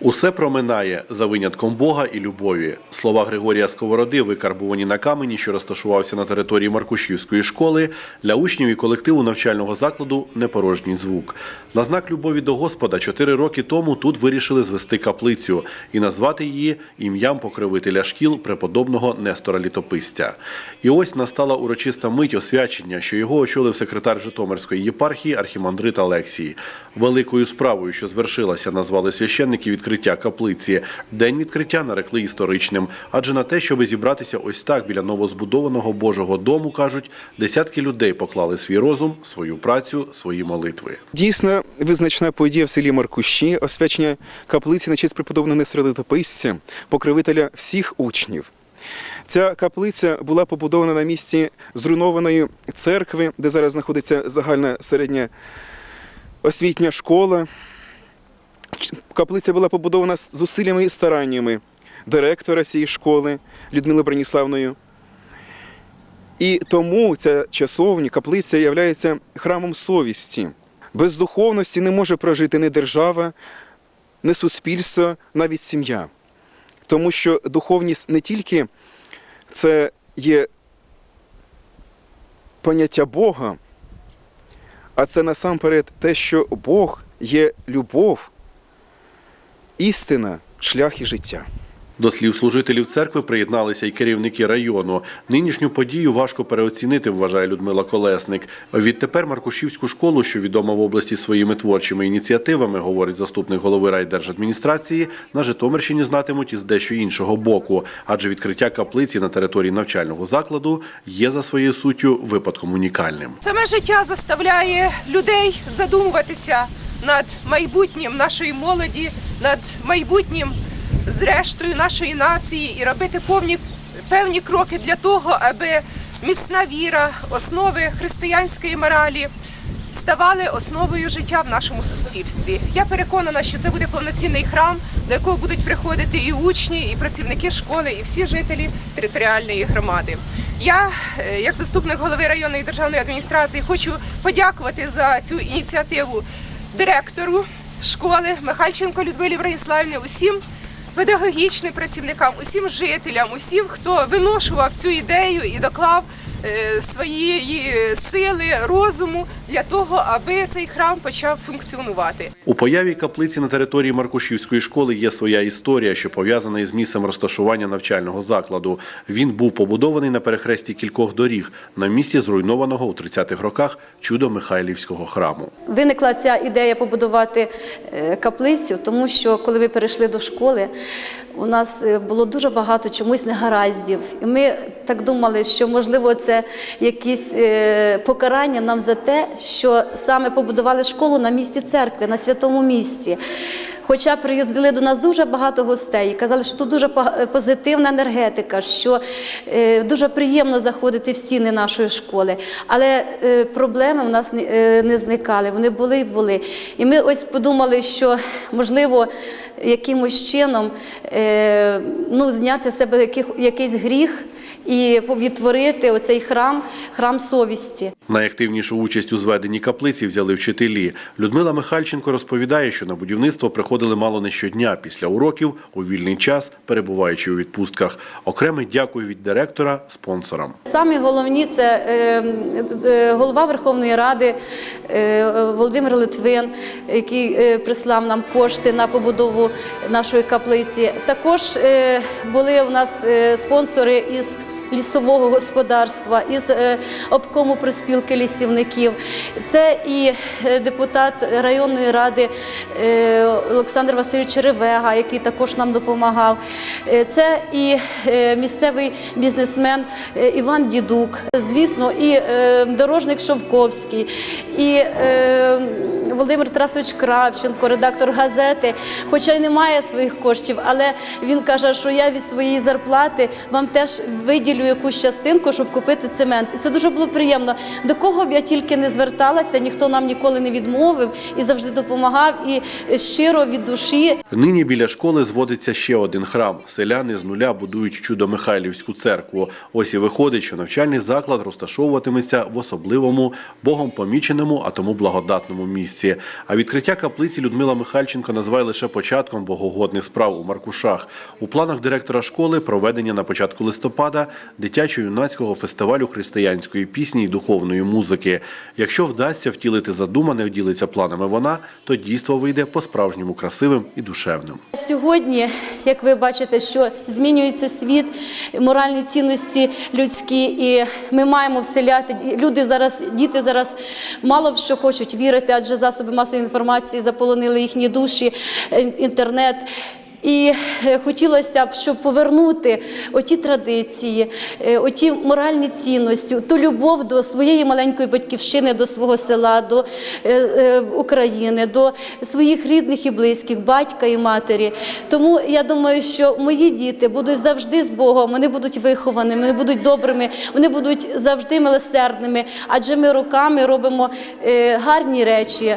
Усе проминає за винятком Бога і любові. Слова Григорія Сковороди, викарбувані на камені, що розташувався на території Маркушівської школи, для учнів і колективу навчального закладу непорожній звук. На знак любові до Господа чотири роки тому тут вирішили звести каплицю і назвати її ім'ям покровителя шкіл преподобного Нестора Літописця. І ось настала урочиста мить освячення, що його очолив секретар Житомирської єпархії архімандрит Алексій. Великою справою, що звершилася, назвали священники відкриття каплиці. День відкриття нарекли історичним, адже на те, щоби зібратися ось так біля новозбудованого Божого дому, кажуть, десятки людей поклали свій розум, свою працю, свої молитви. Дійсно визначна подія в селі Маркущі, освячення каплиці на честь преподобного Нестора Литописця, покровителя всіх учнів. Ця каплиця була побудована на місці зруйнованої церкви, де зараз знаходиться загальна середня освітня школа. Каплиця була побудована з зусиллями і стараннями директора цієї школи Людмили Браніславною. І тому ця часовня, каплиця є храмом совісті. Без духовності не може прожити ні держава, ні суспільство, навіть сім'я. Тому що духовність не тільки це є поняття Бога, а це насамперед те, що Бог є любов, істина, шлях і життя. До слів служителів церкви приєдналися й керівники району. Нинішню подію важко переоцінити, вважає Людмила Колесник. Відтепер Маркушівську школу, що відома в області своїми творчими ініціативами, говорить заступник голови райдержадміністрації, на Житомирщині знатимуть із дещо іншого боку, адже відкриття каплиці на території навчального закладу є за своєю суттю випадком унікальним. Саме життя заставляє людей задумуватися над майбутнім нашої молоді, над майбутнім зрештою нашої нації і робити повні, певні кроки для того, аби міцна віра, основи християнської моралі ставали основою життя в нашому суспільстві. Я переконана, що це буде повноцінний храм, до якого будуть приходити і учні, і працівники школи, і всі жителі територіальної громади. Я, е, як заступник голови районної державної адміністрації, хочу подякувати за цю ініціативу директору школи Михальченко Людмилі Браніславівні, усім педагогічним працівникам, усім жителям, усім, хто виношував цю ідею і доклав своєї сили, розуму для того, аби цей храм почав функціонувати. У появі каплиці на території Маркушівської школи є своя історія, що пов'язана із місцем розташування навчального закладу. Він був побудований на перехресті кількох доріг на місці зруйнованого у 30-х роках чудо Михайлівського храму. Виникла ця ідея побудувати е, каплицю, тому що коли ми перейшли до школи, у нас е, було дуже багато чомусь негараздів. І ми так думали, що можливо це якісь е, покарання нам за те, що саме побудували школу на місці церкви, на святому місці. Хоча приїздили до нас дуже багато гостей казали, що тут дуже позитивна енергетика, що е, дуже приємно заходити в стіни нашої школи. Але е, проблеми у нас не, е, зникали, вони були і були. І ми ось подумали, що можливо якимось чином ну, зняти з себе якийсь гріх і відтворити оцей храм, храм совісті. Найактивнішу участь у зведенні каплиці взяли вчителі. Людмила Михальченко розповідає, що на будівництво приходили мало не щодня після уроків у вільний час, перебуваючи у відпустках. Окреме дякую від директора спонсорам. Самі головні це е, е, голова Верховної Ради е, Володимир Литвин, який прислав нам кошти на побудову нашої каплиці. Також були у нас спонсори із лісового господарства, із е, обкому приспілки лісівників. Це і е, депутат районної ради е, Олександр Васильович Ревега, який також нам допомагав. Це і місцевий бізнесмен Іван Дідук, звісно, і дорожник Шовковський, і Володимир Тарасович Кравченко, редактор газети, хоча й не має своїх коштів, але він каже, що я від своєї зарплати вам теж виділю якусь частинку, щоб купити цемент. І це дуже було приємно. До кого б я тільки не зверталася, ніхто нам ніколи не відмовив і завжди допомагав. І щиро від душі Нині біля школи зводиться ще один храм. Селяни з нуля будують чудо Михайлівську церкву. Ось і виходить, що навчальний заклад розташовуватиметься в особливому, богом поміченому, а тому благодатному місці. Році. А відкриття каплиці Людмила Михальченко називає лише початком богогодних справ у Маркушах. У планах директора школи проведення на початку листопада дитячо-юнацького фестивалю християнської пісні і духовної музики. Якщо вдасться втілити задумане, вділиться планами вона, то дійство вийде по-справжньому красивим і душевним. Сьогодні, як ви бачите, що змінюється світ, моральні цінності людські, і ми маємо вселяти люди зараз, діти зараз мало в що хочуть вірити, адже засоби масової інформації заполонили їхні душі, е, інтернет. І е, хотілося б, щоб повернути оті традиції, е, оті моральні цінності, ту любов до своєї маленької батьківщини, до свого села, до е, України, до своїх рідних і близьких, батька і матері. Тому я думаю, що мої діти будуть завжди з Богом, вони будуть вихованими, вони будуть добрими, вони будуть завжди милосердними, адже ми роками робимо гарні речі.